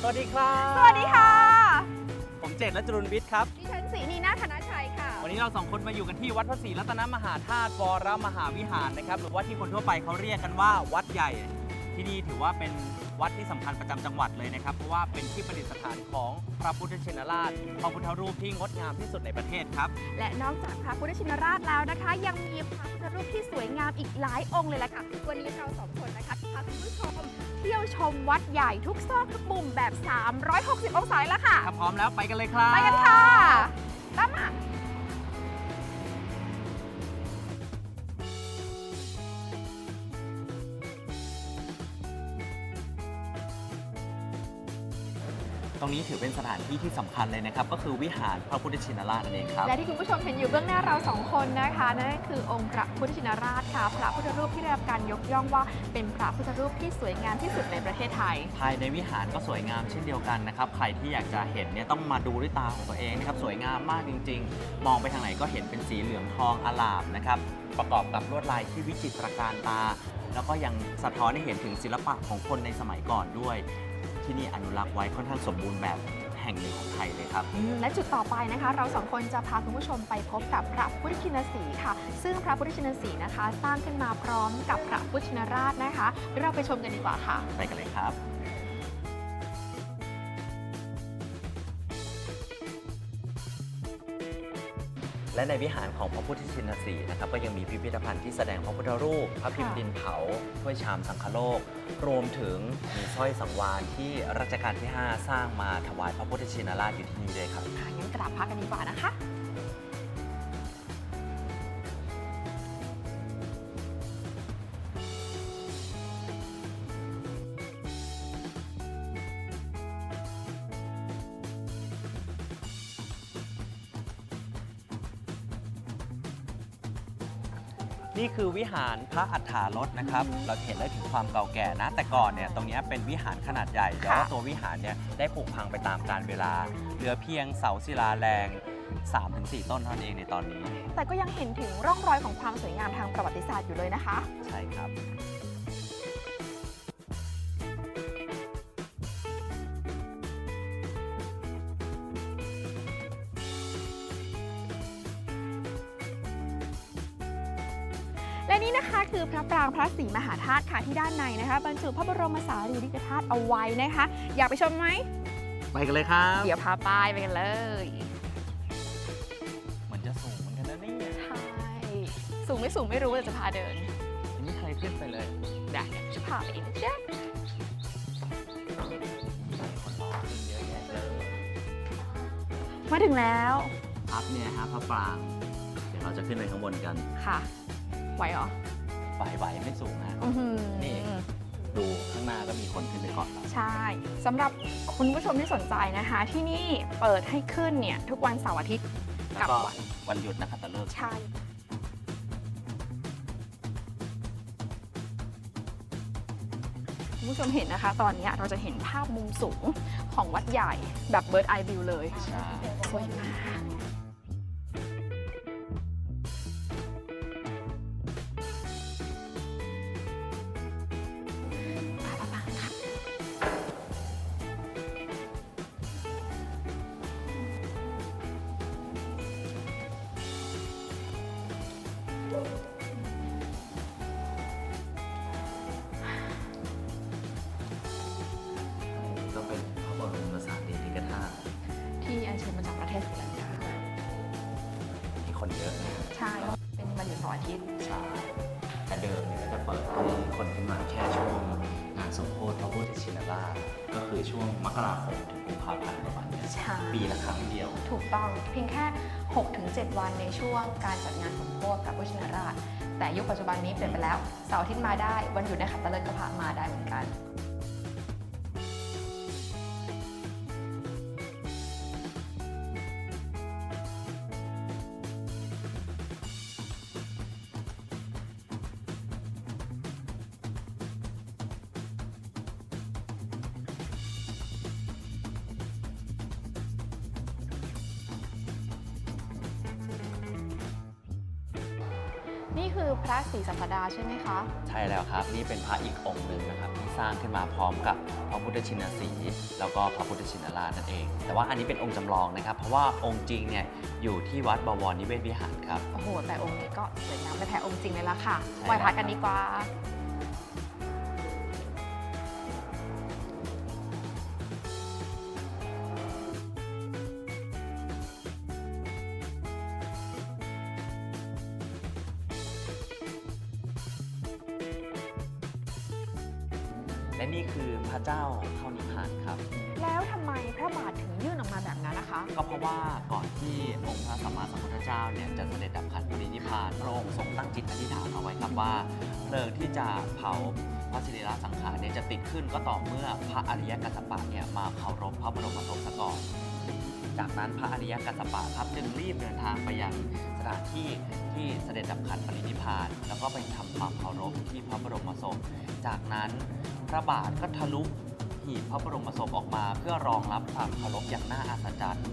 สวัสดีครับ สวัสดีค่ะ ผมเจตและจรุนวิทย์ครับ ดิฉันสีนีนาธนชัยค่ะ วันนี้เราสองคนมาอยู่กันที่วัดพระศรีรัตนมหาธาตุวรมหาวิหารนะครับ หรือว่าที่คนทั่วไปเขาเรียกกันว่าวัดใหญ่ ที่นี่ถือว่าเป็นวัดที่สำคัญประจำจังหวัดเลยนะครับ เพราะว่าเป็นที่ประดิษฐานของพระพุทธชินราชพระพุทธรูปที่งดงามที่สุดในประเทศครับ และนอกจากพระพุทธชินราชแล้วนะคะ ยังมีพระพุทธรูปที่สวยงามอีกหลายองค์เลยล่ะค่ะวันนี้เราสองคนนะคะพาคุณผู้ชมเที่ยวชมวัดใหญ่ทุกซอกทุกมุมแบบ 360 องศาเลยละค่ะถ้าพร้อมแล้วไปกันเลยครับไปกันค่ะตามมา ตรงนี้ถือเป็นสถานที่ที่สำคัญเลยนะครับ ก็คือวิหารพระพุทธชินราชนั่นเองครับ และที่คุณผู้ชมเห็นอยู่เบื้องหน้าเราสองคนนะคะนั่นก็คือองค์พระพุทธชินราชค่ะ พระพุทธรูปที่ได้รับการยกย่องว่าเป็นพระพุทธรูปที่สวยงามที่สุดในประเทศไทย ภายในวิหารก็สวยงามเช่นเดียวกันนะครับ ใครที่อยากจะเห็นเนี่ยต้องมาดูด้วยตาของตัวเองนะครับ สวยงามมากจริง ๆ มองไปทางไหนก็เห็นเป็นสีเหลืองทองอลามนะครับ ประกอบกับลวดลายที่วิจิตรการตา แล้วก็ยังสะท้อนให้เห็นถึงศิลปะของคนในสมัยก่อนด้วย ที่นี่อนุรักษ์ไว้ค่อนข้างสมบูรณ์แบบแห่งหนึ่งของไทยเลยครับ และจุดต่อไปนะคะ เราสองคนจะพาคุณผู้ชมไปพบกับพระพุทธชินสีห์ค่ะ ซึ่งพระพุทธชินสีห์นะคะ สร้างขึ้นมาพร้อมกับพระพุทธชินราชนะคะเดี๋ยวเราไปชมกันดีกว่าค่ะ ไปกันเลยครับ และในวิหารของพระพุทธชินสีห์นะครับก็ยังมีพิพิธภัณฑ์ที่แสดงพระพุทธรูป พระพิมพ์ดินเผาถ้วยชามสังคโลก รวมถึงมีสร้อยสังวานที่รัชกาลที่ 5 สร้างมาถวายพระพุทธชินราชอยู่ที่นี่ด้วยครับ ค่ะงั้นกราบพระกันดีกว่านะคะ นี่คือวิหารพระอัฏฐารถนะครับ เราจะเห็นได้ถึงความเก่าแก่นะ แต่ก่อนเนี่ยตรงเนี้ยเป็นวิหารขนาดใหญ่แต่ว่าตัววิหารเนี่ยได้ผุพังไปตามกาลเวลา เหลือเพียงเสาศิลาแรง 3-4 ต้นเท่านั้นเองในตอนนี้ แต่ก็ยังเห็นถึงร่องรอยของความสวยงามทางประวัติศาสตร์อยู่เลยนะคะ ใช่ครับ นี่นะคะคือพระปรางพระศรีมหาธาตุค่ะที่ด้านในนะคะบรรจุพระบรมสารีริกธาตุเอาไว้นะคะ อยากไปชมไหม ไปกันเลยครับเดี๋ยวพาไปไปกันเลยเหมือนจะสูงเหมือนกันนะเนี่ยใช่สูงไม่สูงไม่รู้แต่จะพาเดินยังไม่เคยขึ้นไปเลยได้เดี๋ยวจะพาไปเองนะจ๊ะคนรอขึ้นเยอะแยะเลยมาถึงแล้วพับเนี่ยฮะพระปราง เดี๋ยวเราจะขึ้นไปข้างบนกัน ค่ะ ไหวเหรอไหวๆไม่สูงนะอื้อหือ นี่ ดูข้างหน้าก็มีคนขึ้นไปก่อนเราใช่สำหรับคุณผู้ชมที่สนใจนะคะ ที่นี่เปิดให้ขึ้นเนี่ยทุกวันเสาร์อาทิตย์ แล้วกับก็วัน วันหยุดนะครับแต่เลิก ใช่ คุณผู้ชมเห็นนะคะ ตอนนี้เราจะเห็นภาพมุมสูงของวัดใหญ่แบบเบิร์ดไอวิวเลย ใช่ สวยมาก ประเทศศรีลังกาที่คนเยอะนะใช่เป็นวันหยุดเสาร์อาทิตย์ใช่แต่เดิมเนี่ยก็จะเปิดให้คนขึ้นมาแค่ช่วงงานสมโภชพระพุทธชินราชก็คือช่วงมกราคมถึงกุมภาพันธ์ประมาณเนี้ยใช่ปีละครั้งเดียว ถูกต้องเพียงแค่ 6-7 วันในช่วงการจัดงานสมโภชกับพุทธชินราช แต่ยุคปัจจุบันนี้เปลี่ยนไปแล้วเสาร์อาทิตย์มาได้วันหยุดในขัตฤกษ์ก็พามาได้เหมือนกัน นี่คือพระศรีสัปดาใช่ไหมคะ ใช่แล้วครับ นี่เป็นพระอีกองค์หนึ่งนะครับที่สร้างขึ้นมาพร้อมกับพระพุทธชินสีห์แล้วก็พระพุทธชินราชนั่นเอง แต่ว่าอันนี้เป็นองค์จำลองนะครับ เพราะว่าองค์จริงเนี่ยอยู่ที่วัดบวรนิเวศวิหารครับ โอ้โห แต่องค์นี้ก็สวยงามไม่แพ้องค์จริงเลยล่ะค่ะใช่ไหว้พระกันดีกว่า และนี่คือพระเจ้าเข้านิพพานครับ แล้วทำไมพระบาทถึงยื่นออกมาแบบนั้นนะคะ ก็เพราะว่าก่อนที่องค์พระสัมมาสัมพุทธเจ้าเนี่ยจะเสด็จดับขันปรินิพพานพระองค์ทรงตั้งจิตอธิษฐานเอาไว้ครับว่าเพลิงที่จะเผาพระสิริราชสังขารเนี่ยจะติดขึ้นก็ต่อเมื่อพระอริยกัสสปะเนี่ยมาเคารพพระบรมศพซะก่อน จากนั้นพระอริยกัสสปะครับจึงรีบเดินทางไปยังสถานที่ที่เสด็จดับขันปรินิพพาน แล้วก็ไปทำความเคารพที่พระบรมศพ จากนั้นพระบาทก็ทะลุหีบพระบรมศพออกมา เพื่อรองรับความเคารพอย่างน่าอัศจรรย์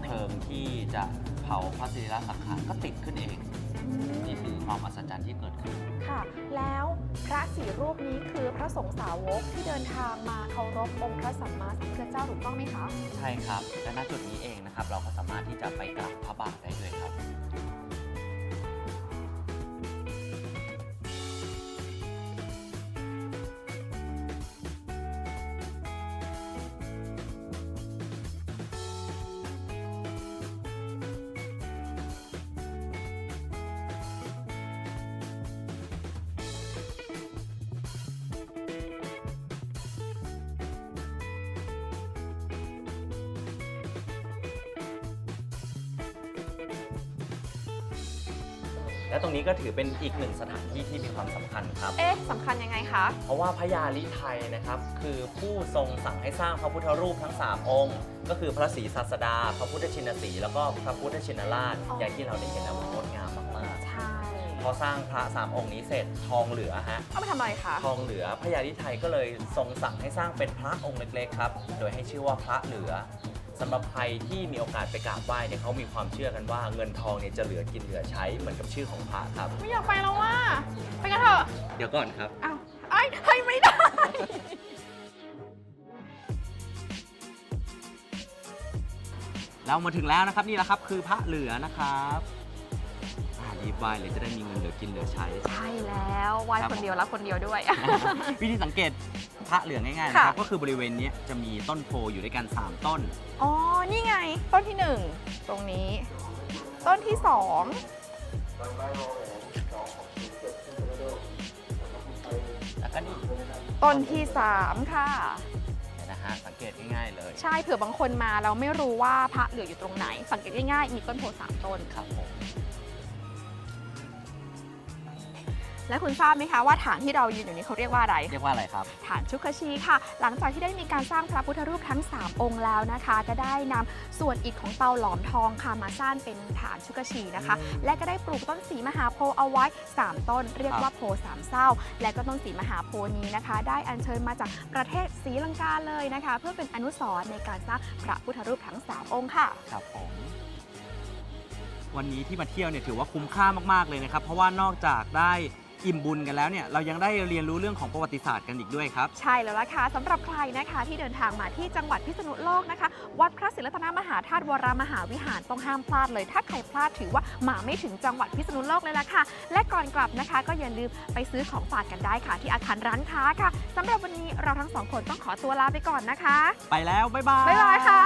เพลิงที่จะเผาพระศิริราสังขารก็ติดขึ้นเอง นี่คือความอัศจรรย์ที่เกิดขึ้น ค่ะ แล้วพระสี่รูปนี้คือพระสงฆ์สาวกที่เดินทางมาเคารพองค์พระสัมมาสัมพุทธเจ้าถูกต้องไหมคะ ใช่ครับ และณจุดนี้เองนะครับ เราก็สามารถที่จะไปกราบพระบาทได้ด้วยครับ และตรงนี้ก็ถือเป็นอีกหนึ่งสถานที่ที่มีความสำคัญครับ เอ๊ะสำคัญยังไงคะ เพราะว่าพระยาลิไทยนะครับ คือผู้ทรงสั่งให้สร้างพระพุทธรูปทั้ง 3 องค์ ก็คือพระศรีสัสดา พระพุทธชินสีห์แล้วก็พระพุทธชินราช อ๋ออย่างที่เราได้เห็นแล้วมันงดงามมากใช่ ๆพอสร้างพระสามองค์นี้เสร็จทองเหลือฮะเอาไปทำอะไรคะ ทองเหลือพระยาลิไทยก็เลยทรงสั่งให้สร้างเป็นพระองค์เล็กๆครับโดยให้ชื่อว่าพระเหลือ สำหรับใครที่มีโอกาสไปกราบไหว้เนี่ยเขามีความเชื่อกันว่าเงินทองเนี่ยจะเหลือกินเหลือใช้เหมือนกับชื่อของพระครับ ไม่อยากไปแล้วว่า ไปกันเถอะ เดี๋ยวก่อนครับ อ้าวไอ้ให้ไม่ได้ เรามาถึงแล้วนะครับนี่แหละครับคือพระเหลือนะครับอ่ารีบไหว้เลยจะได้มีเงินเหลือกินเหลือใช้ ใช่แล้วไหว้ครับคนเดียวรับคนเดียวด้วย วิธีสังเกต พระเหลืองง่ายๆนะครับ ค่ะ ก็คือบริเวณเนี้ยจะมีต้นโพอยู่ด้วยกัน 3 ต้น อ๋อ นี่ไง ต้นที่หนึ่งตรงนี้ ต้นที่สองแล้วก็นี่ต้นที่สามค่ะเนี่ยนะฮะสังเกตง่ายๆเลยใช่เผื่อบางคนมาเราไม่รู้ว่าพระเหลืออยู่ตรงไหน สังเกตง่ายๆมีต้นโพสามต้น ครับผม และคุณทราบไหมคะว่าฐานที่เรายืนอยู่นี้เขาเรียกว่าอะไร เรียกว่าอะไรครับ ฐานชุกชีค่ะ หลังจากที่ได้มีการสร้างพระพุทธรูปทั้ง 3 องค์แล้วนะคะ ก็ได้นำส่วนอิฐของเตาหลอมทองค่ะมาสร้างเป็นฐานชุกชีนะคะอืมและก็ได้ปลูกต้นสีมหาโพธิ์เอาไว้ 3 ต้น เรียกว่าโพธิ์สามเศร้า และก็ต้นสีมหาโพธิ์นี้นะคะ ได้อัญเชิญมาจากประเทศศรีลังกาเลยนะคะ เพื่อเป็นอนุสรณ์ในการสร้างพระพุทธรูปทั้ง 3 องค์ค่ะ ครับผมวันนี้ที่มาเที่ยวเนี่ยถือว่าคุ้มค่ามาก ๆ เลยนะครับ เพราะว่านอกจากได้ อิ่มบุญกันแล้วเนี่ยเรายังได้เรียนรู้เรื่องของประวัติศาสตร์กันอีกด้วยครับ ใช่แล้วล่ะค่ะสำหรับใครนะคะที่เดินทางมาที่จังหวัดพิษณุโลกนะคะ วัดพระศิลรัตนมหาธาตุวรมหาวิหารต้องห้ามพลาดเลย ถ้าใครพลาดถือว่ามาไม่ถึงจังหวัดพิษณุโลกเลยล่ะค่ะ และก่อนกลับนะคะ ก็อย่าลืมไปซื้อของฝากกันได้ค่ะ ที่อาคารร้านค้าค่ะสำหรับวันนี้เราทั้งสองคนต้องขอตัวลาไปก่อนนะคะ ไปแล้วบ๊ายบาย บ๊ายบายค่ะ